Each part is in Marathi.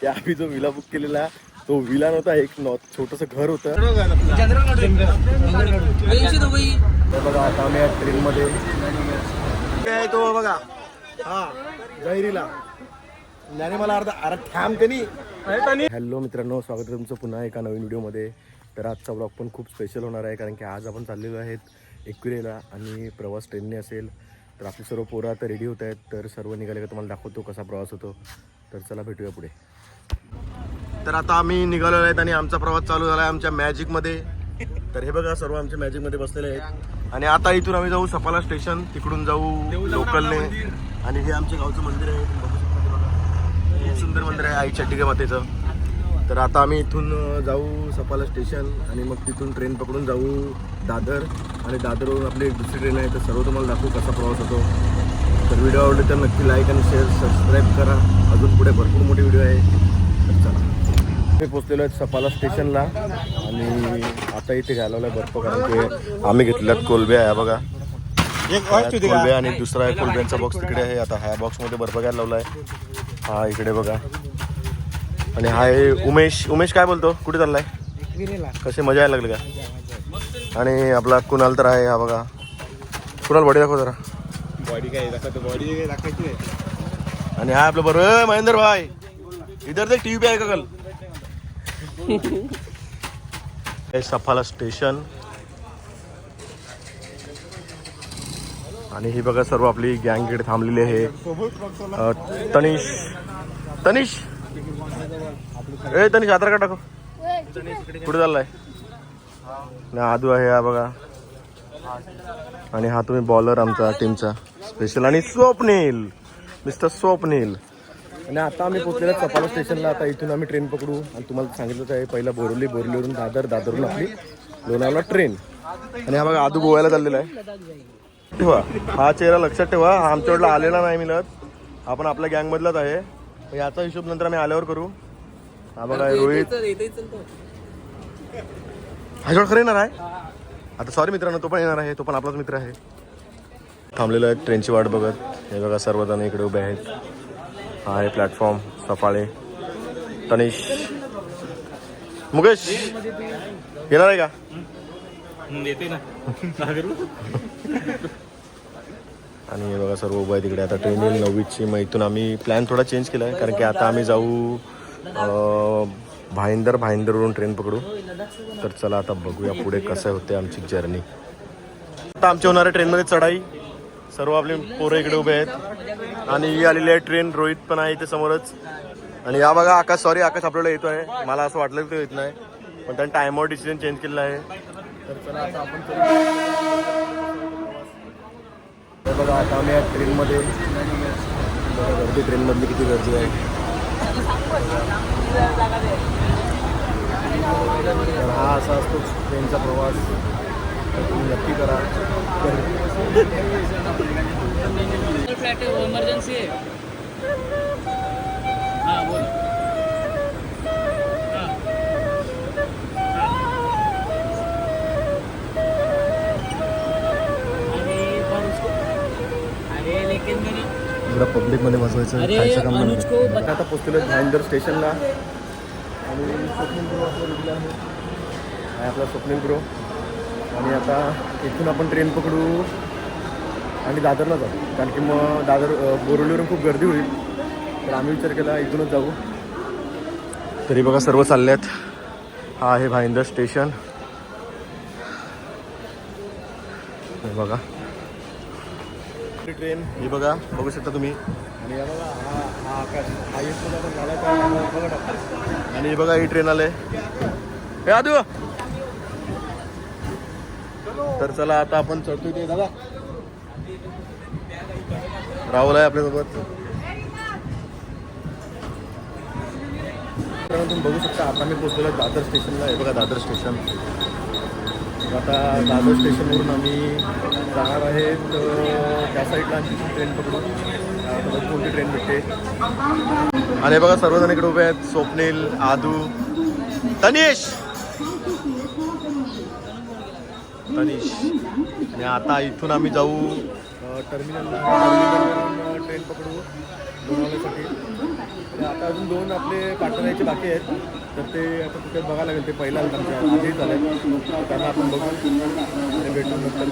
त्या आम्ही जो विला बुक केलेला तो विला नव्हता एक नॉ छोटस घर होतं. बघा आता आम्ही या ट्रेनमध्ये काय तो बघा. हा गैरीला त्याने मला अर्धा अरे थांब त्यांनी. हॅलो मित्रांनो स्वागत आहे तुमचं पुन्हा एका नवीन व्हिडिओमध्ये. तर आजचा ब्लॉग पण खूप स्पेशल होणार आहे कारण की आज आपण चाललेलो आहेत एकविरेला आणि प्रवास ट्रेनने असेल. तर आपली सर्व पोरं आता रेडी होत आहेत तर सर्व निघाले का तुम्हाला दाखवतो कसा प्रवास होतो. तर चला भेटूया पुढे. तर आता आम्ही निघालो आहेत आणि आमचा प्रवास चालू झाला आहे आमच्या मॅजिकमध्ये तर हे बघा सर्व आमच्या मॅजिकमध्ये बसलेले आहेत. आणि आता इथून आम्ही जाऊ सपाला स्टेशन तिकडून जाऊ लोकलने. आणि हे आमच्या गावचं मंदिर आहे खूप सुंदर मंदिर आहे आई चट्टिका मातेचं. तर आता आम्ही इथून जाऊ सपाला स्टेशन आणि मग तिथून ट्रेन पकडून जाऊ दादर. आणि दादरवरून आपली एक दुसरी ट्रेन आहे तर सर्व तुम्हाला दाखवू कसा प्रवास होतो. तर व्हिडिओ आवडले तर नक्की लाईक आणि शेअर सबस्क्राईब करा. अजून पुढे भरपूर मोठी व्हिडिओ आहे. मी पोचलेलो आहे सपाला स्टेशनला आणि आता इथे घालवलं आहे बर्फ कारण की आम्ही घेतल्यात कोलबे आहे बघा. कोलबे आणि दुसरा आहे कोलब्यांचा बॉक्स तिकडे आहे. आता ह्या बॉक्समध्ये बर्फ घ्यायला लावला आहे हा इकडे बघा. आणि हा आहे उमेश. उमेश काय बोलतो? कुठे चाललाय? कसे मजा यायला लागली का? आणि आपला कुणाल तर आहे हा बघा. कुणाल बॉडी दाखव जरा. बॉडी काय बॉडी दाखवायची आणि हा आपलं बरोबर महेंद्र भाई. इधर देख टीव्ही पे आहे का कल? हे सफाला स्टेशन. आणि ही बघा सर्व आपली गँग इकडे थांबलेली आहे. तनिष. तनिष? ए तनिष आधार कार्ड टाको. कुठे चाललाय? ना आदू आहे हा बघा. आणि हा तुम्ही बॉलर आमचा टीमचा स्पेशल आणि स्वप्नील. मिस्टर स्वप्नील. आणि आता आम्ही पोहोचलेलो चपाला स्टेशनला. आता इथून आम्ही ट्रेन पकडू. आणि तुम्हाला सांगितलं आहे पहिला बोरवली बोरलीवरून दादर दादरवरून आपली लोणावळा ट्रेन. आणि हा बघा आदू गोव्याला चाललेला आहे. ठेवा. हा चेहरा लक्षात ठेवा. हा आमच्याकडला आलेला नाही मिळत आपण आपल्या गँगमधलाच आहे. याचा हिशोब नंतर आम्ही आल्यावर करू. हा बघा रोहित. ह्याच्यावर खरं येणार आहे? आता सॉरी मित्रांनो तो पण येणार आहे. तो पण आपलाच मित्र आहे. थांबलेलो आहे ट्रेनची वाट बघत. हे बघा सर्वजण इकडे उभे आहेत. हा आहे प्लॅटफॉर्म सफाळे तनिष. मुकेश येणार आहे का? येते ना. आणि हे बघा सर्व उभं आहे तिकडे. आता ट्रेन येईल नववीची मग इथून आम्ही प्लॅन थोडा चेंज केला आहे कारण की आता आम्ही जाऊ भाईंदर भाईंदरवरून ट्रेन पकडू. तर चला आता बघूया पुढे कसं होते आमची जर्नी आता आमच्या होणाऱ्या ट्रेनमध्ये चढाई. सर्व आपले पोरं इकडे उभे आहेत. आणि ही आलेली आहे ट्रेन रोहित पण आहे इथे समोरच. आणि या बघा आकाश सॉरी आकाश आपल्याला येतो आहे मला असं वाटलं की तो येत नाही. पण त्यांनी टायमवर डिसिजन चेंज केलेला आहे. तर चला आता आपण बघा आता आम्ही या ट्रेनमध्ये. गर्दी ट्रेनमधली किती गर्दी आहे. हा असा असतो ट्रेनचा प्रवास. तुम्ही नक्की करा. फ्लॅट इमर्जन्सी आहे हां बोल हां अरे पर उसको अरे लेकिन मैंने जरा पब्लिकमध्ये बसवायचं अरे, खायचं काम नाही. आता पोचलेलो भाईंदर स्टेशनला. आणि स्वप्नील गुरु आपला आहे. आपला स्वप्नील गुरु. आणि आता इथून आपण ट्रेन पकडू आणि दादरला जाऊ. कारण की मग दादर बोरिवलीवरून खूप गर्दी होईल. तर आम्ही विचार केला इथूनच जाऊ. तरी बघा सर्व चालल्यात. हा आहे भाईंदर स्टेशन. हे बघा. ट्रेन. ही बघा बघू शकता तुम्ही. आणि बघा हा हा आकाश. हा येतो बघा. आणि ही बघा ही ट्रेन आले हे आदू! तर चला आता आपण चढतोय ते दादा. राहुल आहे आपल्यासोबत. तुम्ही बघू शकता आता मी पोहोचलेलो दादर स्टेशनला. आहे बघा दादर स्टेशन. आता दादर स्टेशनवरून आम्ही जाणार आहेत त्या साईडला आणखी ट्रेन पकडू. कोणती ट्रेन भेटते? आणि बघा सर्वजण इकडे उभे आहेत. स्वप्नील आदू तनिष! तनिष आणि आता इथून आम्ही जाऊ टर्मिनल ट्रेन पकडू लोणावळ्यासाठी. आणि आता अजून दोन आपले पार्टनर यायचे बाकी आहेत. तर ते आता तिथे बघायला लागेल. ते पहिला आमच्या आधी आहे त्यांना आपण बघू. भेटून नंतर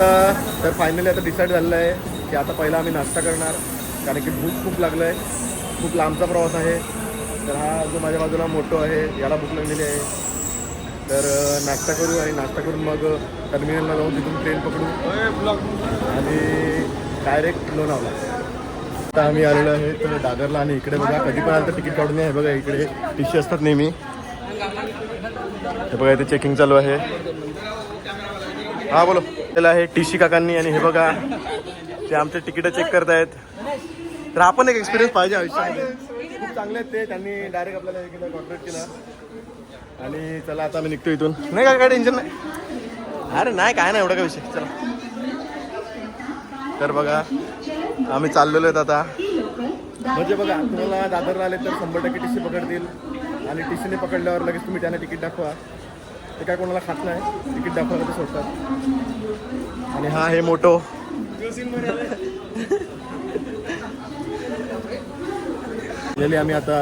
आता- तर फायनली आता डिसाईड झालेलं आहे की आता पहिला आम्ही नाश्ता करणार. कारण की भूक खूप लागलं आहे खूप लांबचा प्रवास आहे. तर हा जो माझ्या बाजूला मोठो आहे याला भूक लागलेली आहे. तर नाश्ता करू आणि नाश्ता करून मग टर्मिनलला जाऊन तिथून ट्रेन पकडू. आणि डायरेक्ट लोणावला. आता आम्ही आलेलो आहे तर दादरला आणि इकडे बघा कधी पण आलं तर तिकीट काढून आहे हे बघा इकडे टीशी असतात नेहमी. हे बघा इथे चेकिंग चालू आहे. हा बोलो. त्याला आहे टी सी काकांनी आणि हे बघा ते आमचे तिकीट चेक करतायत. तर आपण एक एक्सपिरियन्स पाहिजे आयुष्यामध्ये. खूप चांगले आहेत ते. त्यांनी डायरेक्ट आपल्याला हे केलं कॉन्ट्रॅक्ट केला. आणि चला आता आम्ही निघतो इथून. नाही काय काय टेन्शन नाही. अरे नाही काय नाही एवढा काय विषय. चला. तर बघा आम्ही चाललेलो आहेत आता. म्हणजे बघा तुम्हाला दादरला आले तर शंभर टक्के टी सी पकडतील. आणि टी सीने पकडल्यावर लगेच तुम्ही त्यांना तिकीट दाखवा. ते काय कोणाला खात नाही तिकीट दाखवायला ते सोडतात. आणि हा हे मोठो गेली आम्ही आता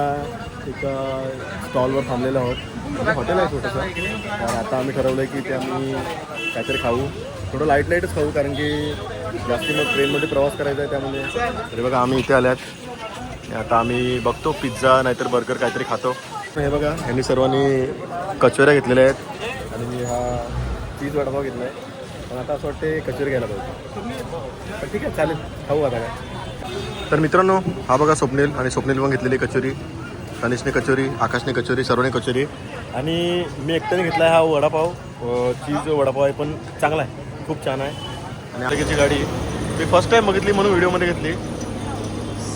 एका स्टॉलवर थांबलेलो आहोत. म्हणजे हॉटेल आहे छोटंसं. तर आता आम्ही ठरवलं की ते आम्ही काहीतरी खाऊ. थोडं लाइट लाईटच खाऊ कारण की जास्ती मग ट्रेनमध्ये प्रवास करायचा आहे त्यामुळे. तरी बघा आम्ही इथे आल्यात. आता आम्ही बघतो पिझ्झा नाहीतर बर्गर काहीतरी खातो. हे बघा यांनी सर्वांनी कचोऱ्या घेतलेल्या आहेत. आणि मी हा चीज वडापाव घेतला आहे पण आता असं वाटते कचोरी घ्यायला पाहिजे. पण ठीक आहे चालेल. खाऊ आता काय. तर मित्रांनो हा बघा स्वप्नील आणि स्वप्नील पण घेतलेली कचोरी. तनिषने कचोरी आकाशने कचोरी सर्वने कचोरी. आणि मी एकट्याने घेतला आहे हा वडापाव. चीज वडापाव आहे पण चांगला आहे. खूप छान आहे. आणि आरोग्याची गाडी मी फर्स्ट टाईम बघितली म्हणून व्हिडिओमध्ये घेतली.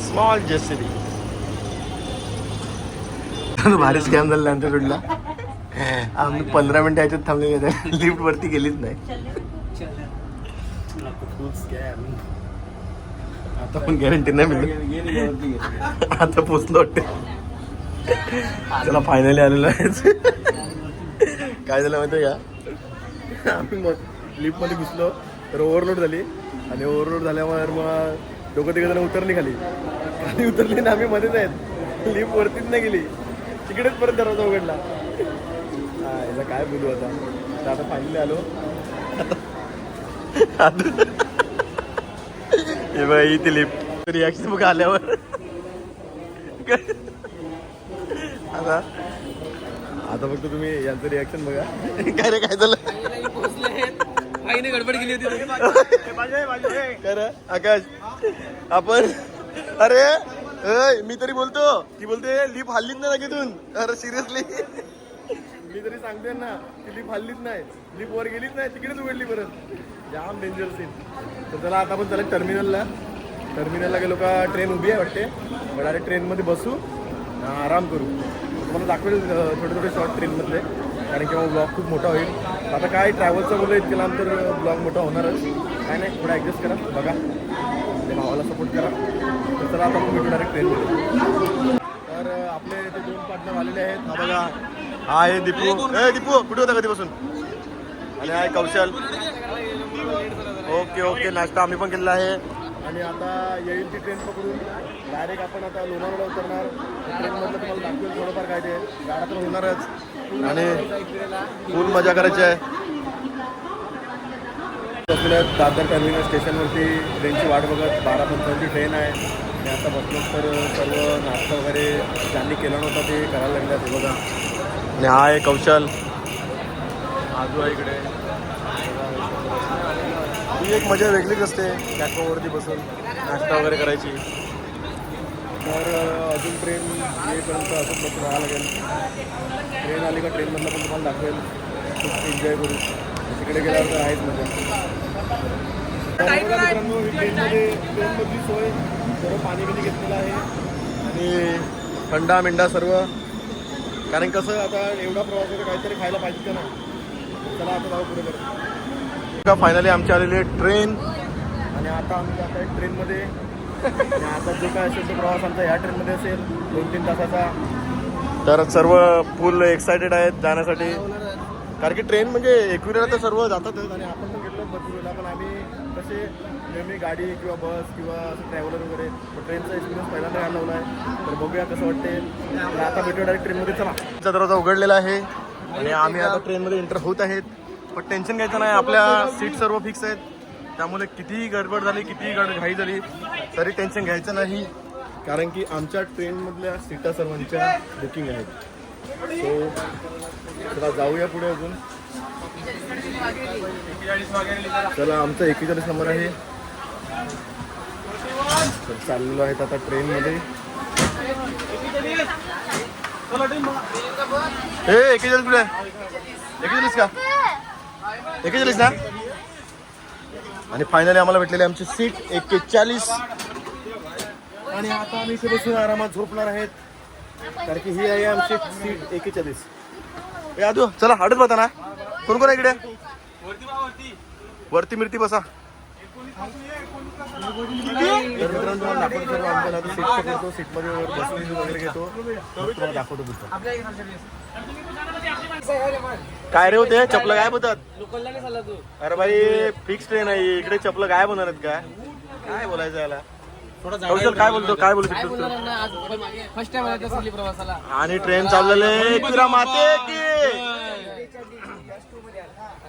स्मॉल जेसीबी भारी स्कॅम झाला आमच्या रोडला आम्ही पंधरा मिनिटं याच्यात थांबले गेले लिफ्ट वरती गेलीच नाही. आता पण गॅरंटी नाही मिळत. आता पोचलो वाटते. चला फायनली आलेलो आहे. काय झालं माहिती का? आम्ही मग लिफ्टमध्ये घुसलो तर ओव्हरलोड झाली. आणि ओव्हरलोड झाल्यावर मग दोघं तिघं जण उतरली खाली. खाली उतरली ना आम्ही मध्येच आहेत. लिफ्ट वरतीच नाही गेली. तिकडेच परत दरवाजा उघडला. याचा काय बोलू आता? तर आता फायनली आलो. हे बघा इथे लिफ्ट रिॲक्शन बघा आल्यावर. आता? आता फक्त तुम्ही यांचं रिॲक्शन बघा. काय रे काय झालं? आईने गडबड केली होती. कर आकाश आपण अरे अय, मी तरी बोलतो. ती बोलते लिप हल्लीच नाही लगेतून अरे सिरियसली मी तरी सांगते ना की लिप हल्लीच नाही. लिप वर गेलीच नाही तिकडेच उघडली परत. जाम डेंजर सीन तर चला आता आपण चला टर्मिनलला टर्मिनलला गेलो का ट्रेन उभी आहे वाटते. मग डायरेक्ट ट्रेनमध्ये बसू आराम करू. तुम्हाला दाखवेल छोटे छोटे शॉर्ट ट्रेनमधले कारण किंवा ब्लॉग खूप मोठा होईल. आता काय ट्रॅव्हलचं बोललं इतके लांब तर ब्लॉग मोठा होणारच. काय नाही थोडं ॲडजस्ट करा बघा. ते भावाला सपोर्ट करा. तर चला आता आपण भेटू डायरेक्ट ट्रेनमध्ये तर आपले ते दोन पार्टनर आलेले आहेत. हा बघा. हा आहे दीपू. हे दीपू कुठे होता कधीपासून? आणि आहे कौशल. Okay okay. नाश्ता आम्ही पण केलेला आहे. आणि आता येईल ती ट्रेन पकडून. डायरेक्ट आपण आता लोणावळा उतरणार. ट्रेनमधलं तुम्हाला दाखवेल थोडंफार काय ते. गाडा तर होणारच. आणि फुल मजा करायची आहे. आपल्या दादर टर्मिनल स्टेशनवरती ट्रेनची वाट बघत बारा पंचावन्नची ट्रेन आहे. आणि आता बसलो तर सर्व नाश्ता वगैरे ज्यांनी केला नव्हता ते करायला लागले ते बघा. आणि हा आहे कौशल. आजू आहे इकडे. ही एक मजा वेगळीच असते कॅटोवरती बसून नाश्ता वगैरे करायची. तर अजून ट्रेन येईपर्यंत असं बसून राहावं लागेल. ट्रेन आली का ट्रेनमधलं पण तुम्हाला दाखवेल. खूप एन्जॉय करू. तिकडे गेल्यावर तर आहेच मजा. मित्रांनो, ही ट्रेनमध्ये ट्रेनमधली सोय सर्व पाणी बिणी घेतलेलं आहे. आणि थंडा मिंडा सर्व. कारण कसं आता एवढा प्रवास काहीतरी खायला पाहिजे का ना. चला आता जाऊ पुढे का फायनली आमची आलेली आहे ट्रेन आणि आता आम्ही आहे ट्रेनमध्ये आता जे काय असेल तो प्रवास आमचा ह्या ट्रेनमध्ये असेल. दोन तीन तासाचा. तर सर्व फुल एक्सायटेड आहेत जाण्यासाठी. कारण की ट्रेन म्हणजे एकविरेला तर सर्व जातातच. आणि आपण पण गेलो बदलूला पण आम्ही कसं नेहमी गाडी किंवा बस किंवा असं ट्रॅव्हलर वगैरे ट्रेनचा एक्सपिरियन्स पहिल्यांदा घ्यायला लावला आहे तर बघूया कसं वाटते. आता भेटूया डायरेक्ट ट्रेनमध्ये चला. आमचा दरवाजा उघडलेला आहे. आणि आम्ही आता ट्रेनमध्ये एंटर होत आहेत. पण टेन्शन घ्यायचं नाही आपल्या सीट सर्व फिक्स आहेत. त्यामुळे कितीही गडबड झाली कितीही गड घाई झाली तरी टेन्शन घ्यायचं नाही. कारण की आमच्या ट्रेनमधल्या सीटा सर्वांच्या बुकिंग आहेत. सो चला जाऊया पुढे अजून. चला आमचा एकेचाळीस नंबर आहे. तर चाललेलो आहेत आता ट्रेनमध्ये हे एकेचाळीस कुठे एकेचाळीस का? एकेचाळीस ना? आणि फायनली आम्हाला भेटलेली आमची सीट एक्केचाळीस आणि आता आम्ही इथे बसून आरामात झोपणार आहेत. कारण की ही आहे आमची सीट एकेचाळीस. ए आदू चला हडत बता ना. कोण कोण आहे इकडे? वरती मिरती बसा. तर मित्रांनो तुम्हाला दाखवतो सर्व आमच्या ना सीट पकडतो सीटमध्ये बसून वगैरे घेतो. तुम्हाला दाखवतो पुढचं. काय रे होते? चपलं काय बोलतात अरे भाई फिक्स ट्रेन आहे. इकडे चपलं काय बनवणार आहेत काय काय बोलायचं याला? कौशल काय बोलतो? काय बोलू काय शकतो बोलणार फर्स्ट टाइम आला प्रवासाला. आणि ट्रेन चाललेले किरा माते की!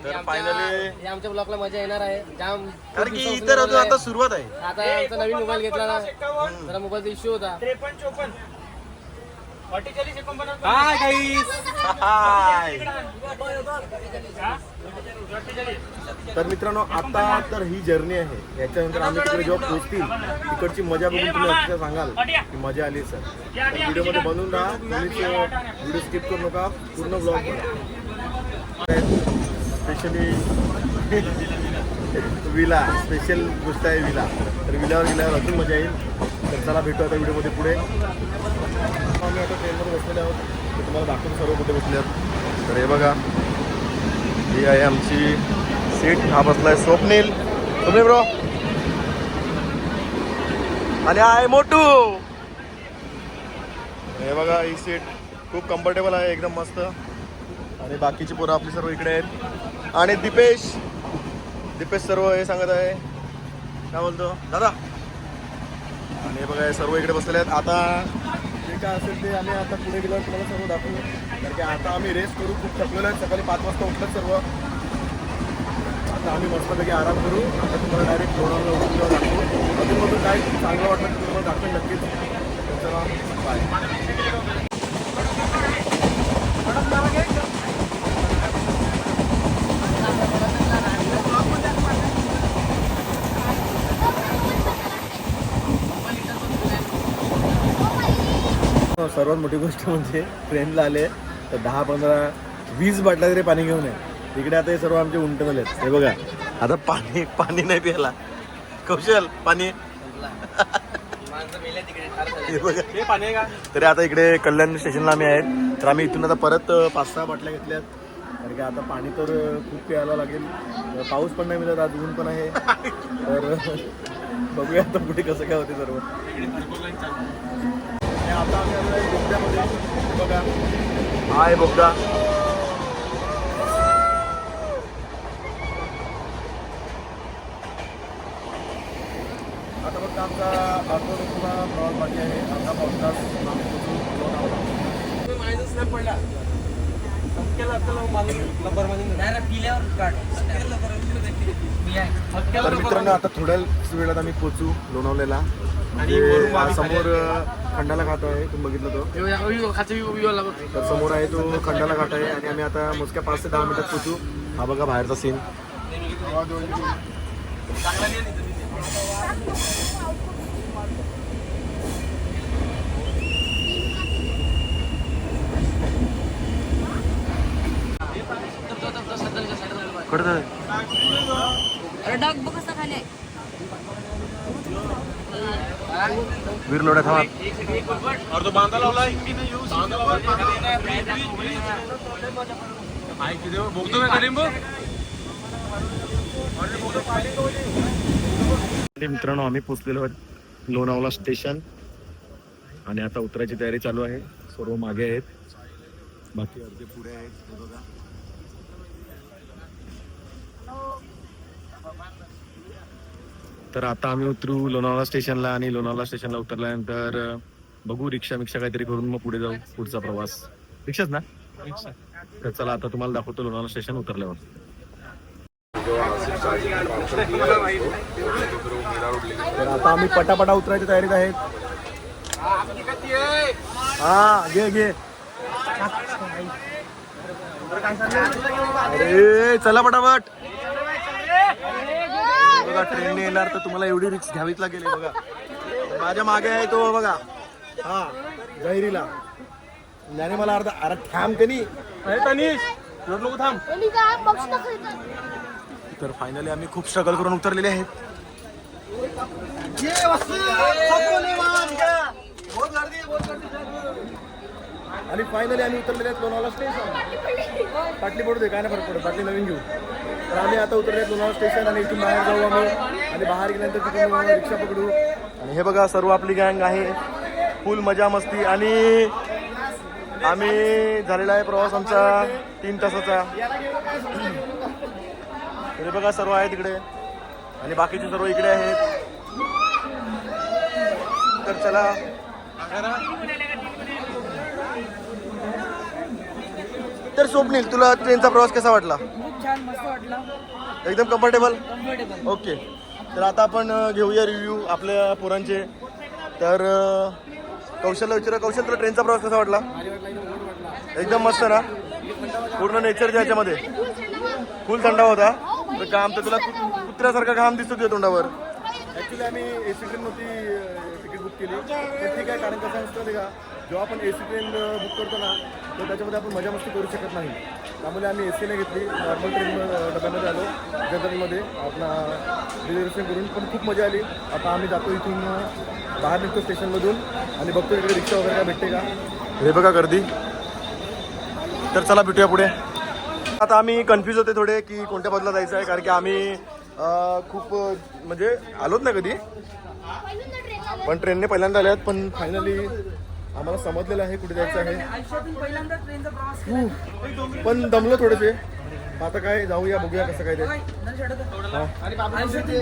तर फायनली हे आमच्या ब्लॉकला मजा येणार आहे. जाम कारण की इतर अजून आता सुरुवात आहे. आता आमचा नवीन मोबाईल घेतला ना जरा मोबाईलचा इश्यू होता. हाय. तर मित्रांनो आता तर ही जर्नी आहे. याच्यानंतर आम्ही तिकडे जेव्हा पोहोचतील तिकडची मजा बघून तुम्ही सांगाल की मजा आली सर तर व्हिडिओमध्ये बनवून राहा. व्हिडिओ स्किप करू नका. पूर्ण ब्लॉग बघा. स्पेशली विला स्पेशल गोष्ट आहे विला तर विलावर गेल्यावर अजून मजा येईल. तर चला भेटू आता व्हिडिओमध्ये पुढे. आम्ही आता ट्रेनमध्ये बसलेले आहोत. तर तुम्हाला दाखवतो सर्व कुठे बसले आहोत. तर हे बघा. ही आहे आमची सीट हा बसलाय स्वप्नील. तुम्ही ब्रो आणि हा आहे मोटू. हे बघा ही सीट खूप कम्फर्टेबल आहे एकदम मस्त. आणि बाकीची पोरं आपली सर्व इकडे आहेत. आणि दीपेश. दीपेश सर्व हे सांगत आहे. काय बोलतो? दादा. आणि हे बघा सर्व इकडे बसलेले आहेत. आता काय असेल ते आम्ही आता पुढे गेल्यावर तुम्हाला सर्व दाखवू. कारण की आता आम्ही रेस करू खूप थकलेलो आहे. सकाळी पाच वाजता उठलं सर्व. आता आम्ही मस्तपैकी आराम करू. आता तुम्हाला डायरेक्ट लोणावला उठल्यावर दाखवू. अजून मधून काय चांगलं वाटलं तुम्हाला दाखवेल नक्कीच. चला बाय सर्वात मोठी गोष्ट म्हणजे ट्रेनला आले तर दहा पंधरा वीस बाटल्या तरी पाणी घेऊन ये. इकडे आता हे सर्व आमचे उंट झाले हे बघा. आता पाणी पाणी नाही प्यायला. कौशल पाणी. तरी आता इकडे कल्याण स्टेशनला आम्ही आहेत. तर आम्ही इथून आता परत पाच सहा बाटल्या घेतल्यात. कारण की आता पाणी तर खूप प्यायला लागेल. पाऊस पण नाही मिळत आज ऊन पण आहे. तर बघूया आता पुढे कसं काय होते सर्व. आता आम्ही आलो आहे बोगद्यामध्ये. हे बघा. हा आहे बोगदा. आता फक्त आमचा ऑटोचा प्रवास बाकी आहे. आमचा पॉडकास्ट तर मित्रांनो आता थोड्याच वेळात आम्ही पोचू लोणावलेला म्हणजे समोर खंडाला घाट आहे तुम्ही बघितलं तो. तर समोर आहे तो खंडाला घाट आहे आणि आम्ही आता मोजक्या पाच ते दहा मिनिटात पोचू. हा बघा बाहेरचा सीन कडत अरे डॉग बघ कसा खाली वीर लोढा थांबा. मित्रांनो आम्ही पोचलेलो आहोत लोणावळा स्टेशन. आणि आता उतरायची तयारी चालू आहे. सर्व मागे आहेत. बाकी अर्धे पुढे आहेत. बघा. तर आता आम्ही उतरू लोणावळा स्टेशनला आणि लोणावळा स्टेशनला उतरल्यानंतर बघू रिक्षा मिक्षा काहीतरी करून मग पुढे जाऊ पुढचा प्रवास. रिक्षाच ना? तर चला आता तुम्हाला दाखवतो लोणावळा स्टेशन उतरल्यावर. तर आता आम्ही पटापटा उतरायच्या तयारीत आहेत हा घे घे. अरे चला पटापट. बघा ट्रेनने येणार तर तुम्हाला एवढी रिक्स घ्यावीच लागेल बघा. माझ्या मागे आहे तो बघा. हा जहिरीला त्याने मला अर्धा अरे थांब त्यांनी. तर. फायनली आम्ही खूप स्ट्रगल करून उतरलेले आहेत. आणि फायनली आम्ही उतरलेले आहेत लोणावळा स्टेशन पाटली पडू दे काय नाही फरक पडत. पाटली नवीन घेऊ तर आम्ही आता उतरले लोणावळा स्टेशन आणि इथून बाहेर जाऊ आम्ही. आणि बाहेर गेल्यानंतर तिथून रिक्षा पकडू. आणि हे बघा सर्व आपली गँग आहे. फुल मजा मस्ती. आणि आम्ही झालेला आहे प्रवास आमचा तीन तासाचा. हे बघा सर्व आहे तिकडे आणि बाकीचे सर्व इकडे आहेत. तर चला. तर स्वप्नील तुला ट्रेनचा प्रवास कसा वाटला? खूप छान मस्त वाटलं. एकदम कम्फर्टेबल कम्फर्टेबल ओके तर आता आपण घेऊया रिव्ह्यू आपल्या पोरांचे. तर अ, कौशलला विचारा कौशल तुला ट्रेनचा प्रवास कसा वाटला? एकदम मस्त ना? पूर्ण नेचरच्या ह्याच्यामध्ये? फुल थंडा होता? तर काम तर तुला कुत्र्यासारखा घाम दिसतो तुझ्या तोंडावर. ॲक्च्युली आम्ही ए सी ट्रेनवरती तिकीट बुक केली. ठीक आहे कारण कसं असतं का जेव्हा आपण ए सी ट्रेन बुक करतो ना तर त्याच्यामध्ये आपण मजा मस्ती करू शकत नाही. त्यामुळे आम्ही ए सीने घेतली. नॉर्मल ट्रेन डब्यामध्ये आलो. जनरलमध्ये आपला रिझर्वेशन करून. पण खूप मजा आली. आता आम्ही जातो इथून बाहेर निघतो स्टेशनमधून आणि बघतो इकडे रिक्षा वगैरे काय भेटते का. हे बघा गर्दी. तर चला भेटूया पुढे. आता आम्ही कन्फ्यूज होते थोडे की कोणत्या बाजूला जायचं आहे. कारण की आम्ही खूप म्हणजे आलोच ना कधी. पण ट्रेनने पहिल्यांदा आल्यात. पण फायनली आम्हाला समजलेलं आहे कुठे जायचं आहे. प्रवास पण दमलो थोडेसे. आता काय जाऊया बघूया कसं काय ते.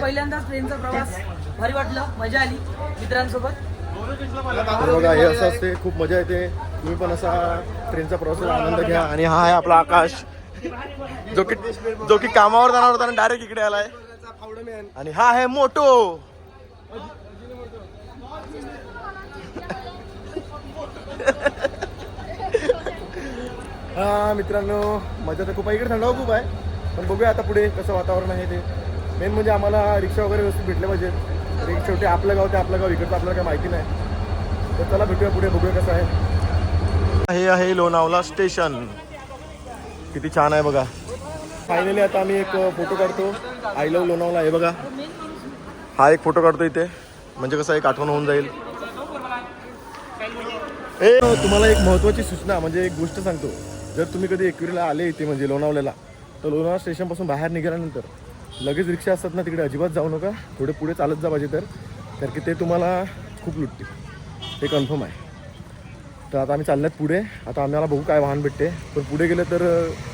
पहिल्यांदाच ट्रेनचा प्रवास भारी वाटलं मजा आली मित्रांसोबत. बघा हे असं असते खूप मजा येते. तुम्ही पण असा ट्रेनचा प्रवासाचा आनंद घ्या. आणि हा आहे आपला आकाश. जो की जो की कामावर जाणार होता आणि डायरेक्ट इकडे आलाय. आणि हा आहे मोटो. हा मित्रांनो मजा तर खूप आहे. इकडे थंडावा खूप आहे. पण बघूया आता पुढे कसं वातावरण आहे ते. मेन म्हणजे आम्हाला रिक्षा वगैरे व्यवस्थित भेटल्या पाहिजेत शेवटी आपलं गाव ते आपलं गाव इकडचं आपल्याला काय माहिती नाही. तर चला भेटूया पुढे बघूया कसं आहे. हे आहे लोणावळा स्टेशन. किती छान आहे बघा. फायनली आता आम्ही एक फोटो काढतो. आय लव्ह लोणावळा हे बघा. हा एक फोटो काढतो इथे. म्हणजे कसं एक आठवण होऊन जाईल. ए तुम्हाला एक महत्वाची सूचना म्हणजे एक गोष्ट सांगतो. जर तुम्ही कधी एकविरीला आले इथे म्हणजे लोणावल्याला तर लोणावळा स्टेशनपासून बाहेर निघाल्यानंतर लगेच रिक्षा असतात ना तिकडे अजिबात जाऊ नका. थोडे पुढे चालत जा पाहिजे तर. कारण की ते तुम्हाला खूप लुटतील. ते कन्फर्म आहे. तर आता आम्ही चालल्यात पुढे. आता आम्हाला बघू काय वाहन भेटते. पण पुढे गेलं तर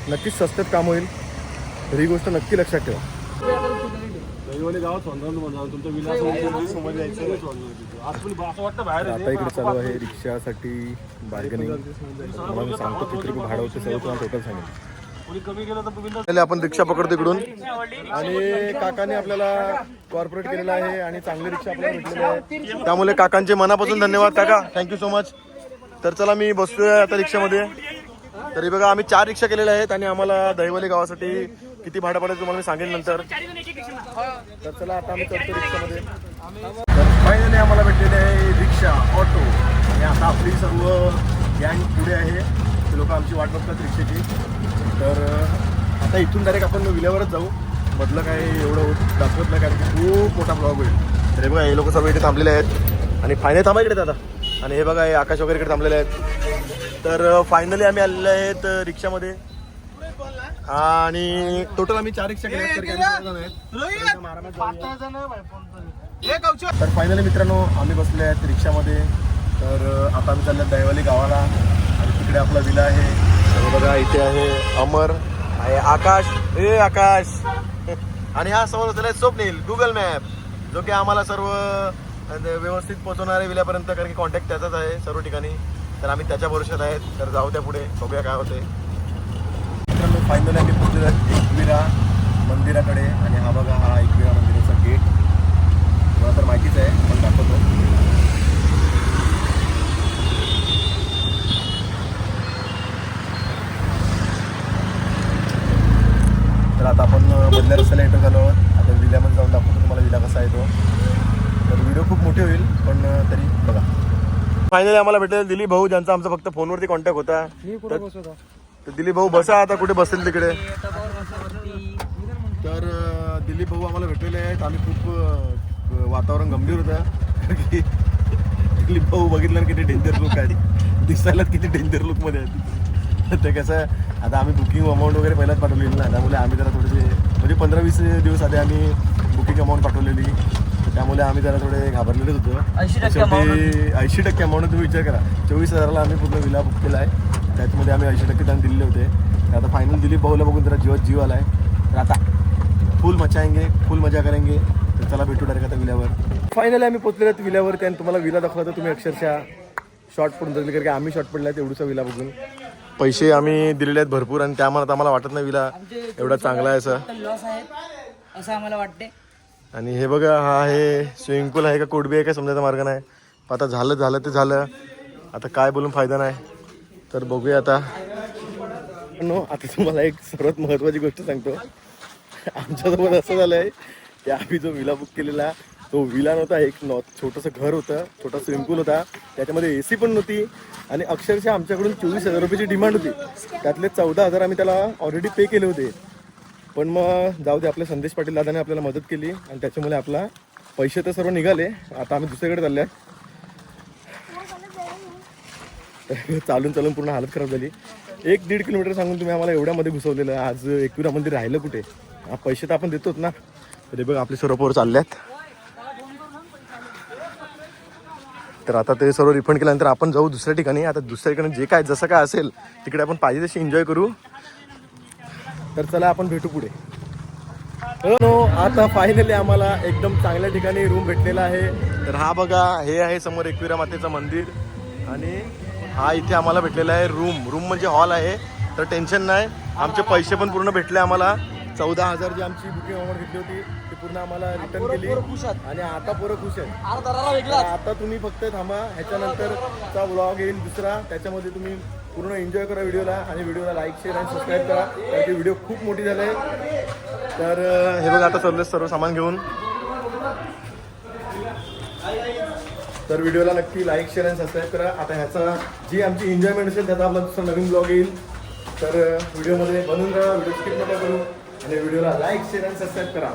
नक्कीच स्वस्तात काम होईल. तर ही गोष्ट नक्की लक्षात ठेवा. आता इकडे चालू आहे रिक्षासाठी बार्गेनिंग तुम्हाला मी सांगतो किती रुपये भाडं होते सगळं तुम्हाला टोटल सांगेल आपण रिक्षा पकडतो इकडून. आणि काकाने आपल्याला कॉर्पोरेट केलेलं आहे आणि चांगली रिक्षा आपल्याला भेटलेली आहे. त्यामुळे काकांचे मनापासून धन्यवाद काका. थँक्यू सो मच तर चला मी बसतोय आता रिक्षामध्ये. तरी बघा आम्ही चार रिक्षा केलेल्या आहेत आणि आम्हाला दहिवली गावासाठी किती भाडं पडेल तुम्हाला मी सांगेन नंतर. तर चला आता आम्ही चढतो रिक्षामध्ये. तर फायनली आम्हाला भेटलेले आहे रिक्षा ऑटो. आणि आता आपली सर्व गँग पुढे आहे. ते लोक आमची वाट बघतात रिक्षेची. तर आता इथून डायरेक्ट आपण विल्यावरच जाऊ. मधलं काय एवढं होत- दाखवत नाही कारण की खूप मोठा ब्लॉग होईल. तर हे बघा हे लोक सर्व इथे थांबलेले आहेत. आणि फायनल थांबा इकडे दादा. आणि हे बघा हे आकाश वगैरे इकडे थांबलेले आहेत. तर फायनली आम्ही आलेले आहेत रिक्षामध्ये. आणि टोटल आम्ही चार रिक्षा तर फायनली मित्रांनो आम्ही बसले आहेत रिक्षामध्ये. तर आता आम्ही चाललो दहिवली गावाला. आणि तिकडे आपला विला आहे. बघा इथे आहे अमर आहे आकाश. ए आकाश. आणि हा समोर होता स्वप्नील गुगल मॅप जो की आम्हाला सर्व व्यवस्थित पोहोचवणार आहे विल्यापर्यंत कारण की कॉन्टॅक्ट त्याचाच आहे सर्व ठिकाणी. तर आम्ही त्याच्या भरोशात आहेत. तर जाऊ त्या पुढे बघूया काय होते मित्रांनो फायनली आम्ही पोहोचलेलो आहे एकविरा मंदिराकडे. आणि हा बघा हा एकविरा मंदिराचा गेट मला तर माहितीच आहे पण दाखवतो. तर आता आपण मधल्या रस्त्याला एंटर झालो आता विल्यामध्ये जाऊन दाखवतो तुम्हाला विला कसा आहे तो तर व्हिडिओ खूप मोठे होईल पण तरी बघा. फायनली आम्हाला भेटेल दिलीप भाऊ ज्यांचा आमचा फक्त फोनवरती कॉन्टॅक्ट होता. तर- दिलीप भाऊ बसा आता कुठे बसेल तिकडे? तर दिलीप भाऊ आम्हाला भेटलेले आहेत. आम्ही खूप वातावरण गंभीर होतं. कारण की दिलीप भाऊ बघितलं किती डेंजर लुक आहे दिसायला किती डेंजर लुकमध्ये आहेत. ते कसं आहे, आता आम्ही बुकिंग अमाऊंट वगैरे पहिलाच पाठवलेली ना. त्यामुळे आम्ही जरा थोडेसे म्हणजे पंधरा वीस दिवस आधी आम्ही बुकिंग अमाऊंट पाठवलेली. त्यामुळे आम्ही जरा थोडे घाबरलेलेच होतो. 80% amount शेवटी ऐंशी टक्के अमाऊंट तुम्ही विचार करा. चोवीस हजाराला आम्ही पूर्ण विला बुक केला आहे. त्याच्यामध्ये आम्ही ऐंशी टक्के त्यांना दिलेले होते. आता फायनल दिलीप भाऊला बघून जरा जीवात जीव आला आहे तर आता फुल मचाएंगे फुल मजा करेंगे. तर चला भेटू डायरेक्ट आता विल्यावर फायनली आम्ही पोहोचलेलो आहेत विल्यावरती आणि तुम्हाला विला दाखवला तर तुम्ही अक्षरशः शॉर्ट पडून जाईल कारण की आम्ही शॉर्ट पडला तेवढूसा विला बघून. पैसे आम्ही दिलेले आहेत भरपूर आणि त्यामुळे आम्हाला वाटत नाही विला एवढा चांगला आहे असं. लॉस आहे असं आम्हाला वाटते आणि हे बघा हा आहे स्विमिंग पूल आहे का? कोडबी आहे का? समजायचा मार्ग नाही. आता झालं झालं ते झालं. आता काय बोलून फायदा नाही. तर बघूया आता. नो आता तुम्हाला एक सर्वात महत्त्वाची गोष्ट सांगतो. आमच्यासोबत असं झालं आहे की आम्ही जो विला बुक केलेला तो विला नव्हता एक नॉ छोटंसं घर होतं. छोटा स्विमिंग पूल होता. त्याच्यामध्ये ए सी पण नव्हती. आणि अक्षरशः आमच्याकडून चोवीस हजार रुपयाची डिमांड होती. त्यातले चौदा हजार आम्ही त्याला ऑलरेडी पे केले होते. पण मग जाऊ दे आपल्या संदेश पाटील दादाने आपल्याला मदत केली आणि त्याच्यामुळे आपला पैसे तर सर्व निघाले. आता आम्ही दुसरीकडे चालले आहे. चालून चालून पूर्ण हालत खराब झाली. एक दीड किलोमीटर सांगून तुम्ही आम्हाला एवढ्यामध्ये घुसवलेलं आज एकविरा मंदिर राहिलं कुठे? पैसे तर आपण देतोच ना. तर बघ आपले सर्व पोरं चालल्यात. तर आता ते सर्व रिफंड केल्यानंतर आपण जाऊ दुसऱ्या ठिकाणी. आता दुसऱ्या ठिकाणी जे काय जसं काय असेल तिकडे आपण पाहिजे तशी एन्जॉय करू. तर चला आपण भेटू पुढे. नो आता फायनली आम्हाला एकदम चांगल्या ठिकाणी रूम भेटलेला आहे. तर हा बघा हे आहे समोर एकविरा मातेचं मंदिर. आणि हा इथे आम्हाला भेटलेला आहे रूम रूम म्हणजे हॉल आहे. तर टेन्शन नाही. आमचे पैसे पण पूर्ण भेटले आम्हाला. चौदा हजार जी आमची बुकिंग अमाऊंट घेतली होती ती पूर्ण आम्हाला रिटर्न केली. आणि आता पोरं खुश आहेत. आता तुम्ही फक्त थांबा. ह्याच्यानंतरचा व्लॉग येईल दुसरा. त्याच्यामध्ये तुम्ही पूर्ण एन्जॉय करा व्हिडिओला आणि व्हिडिओला लाईक शेअर आणि सबस्क्राईब करा. कारण की व्हिडिओ खूप मोठी झाले आहे. तर हे बघा आता चाललं सर्व सामान घेऊन. तर व्हिडिओला नक्की लाईक शेअर आणि सबस्क्राईब करा. आता ह्याचा जी आमची एन्जॉयमेंट असेल त्याचा आपला दुसरा नवीन ब्लॉग येईल. तर व्हिडिओमध्ये बनवून राहा व्हिडिओ स्किप नका करू. आणि व्हिडिओला लाईक शेअर आणि सबस्क्राईब करा.